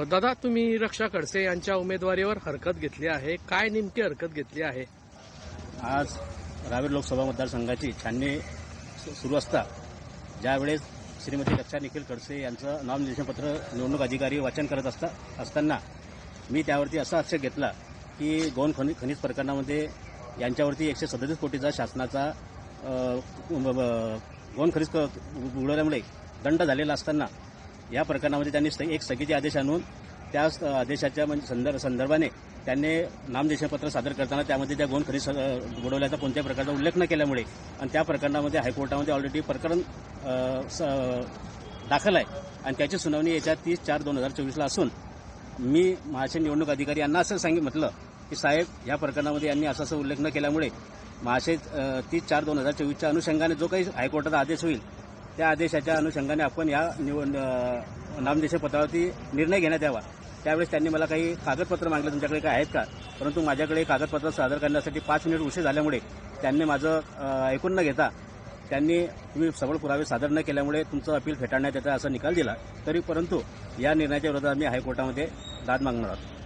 दादा तुम्ही रक्षा खडसे यांच्या उमेदवारीवर हरकत घेतली आहे. काय नेमकी हरकत घेतली आहे? आज रावेर लोकसभा मतदारसंघाची छाननी सु- सुरू असता. ज्यावेळेस श्रीमती रक्षा निखिल खडसे यांचं नामनिर्देशनपत्र निवडणूक अधिकारी वाचन करत असता असताना मी त्यावरती असा आक्षेप घेतला की गोन खनि खनिज प्रकरणामध्ये यांच्यावरती एकशे सदतीस कोटीचा शासनाचा गोन खनिज क- दंड झालेला असताना या प्रकरणामध्ये त्यांनी एक स्थगिती आदेश आणून त्या आदेशाच्या म्हणजे संदर्भ संदर्भाने त्यांनी नामनिर्देशनपत्र सादर करताना त्यामध्ये त्या गुण खनिज बुडवल्याचा कोणत्याही प्रकारचा उल्लेख न केल्यामुळे आणि त्या प्रकरणामध्ये हायकोर्टामध्ये ऑलरेडी प्रकरण स- दाखल आहे. आणि त्याची सुनावणी येत्या तीस चार दोन हजार चोवीसला असून मी महाराष्ट्र निवडणूक अधिकारी यांना असं सांगितलं म्हटलं की साहेब या प्रकरणामध्ये यांनी असा असा उल्लेख न केल्यामुळे महाराष्ट्र तीस चार दोन हजार चोवीसच्या अनुषंगाने जो काही हायकोर्टाचा आदेश होईल त्या आदेशाच्या अनुषंगाने आपण या निवड अ, नामनिर्देशनपत्रावरती निर्णय घेण्यात यावा. त्यावेळेस त्यांनी मला काही कागदपत्र मागले. तुमच्याकडे काय आहेत का? परंतु माझ्याकडे कागदपत्र सादर करण्यासाठी पाच मिनिट उशीर झाल्यामुळे त्यांनी माझं ऐकून न घेता त्यांनी तुम्ही सबळ पुरावे सादर न केल्यामुळे तुमचं अपील फेटाळण्यात येतं असा निकाल दिला. तरी परंतु या निर्णयाच्या विरोधात आम्ही हायकोर्टामध्ये दाद मागणार आहोत.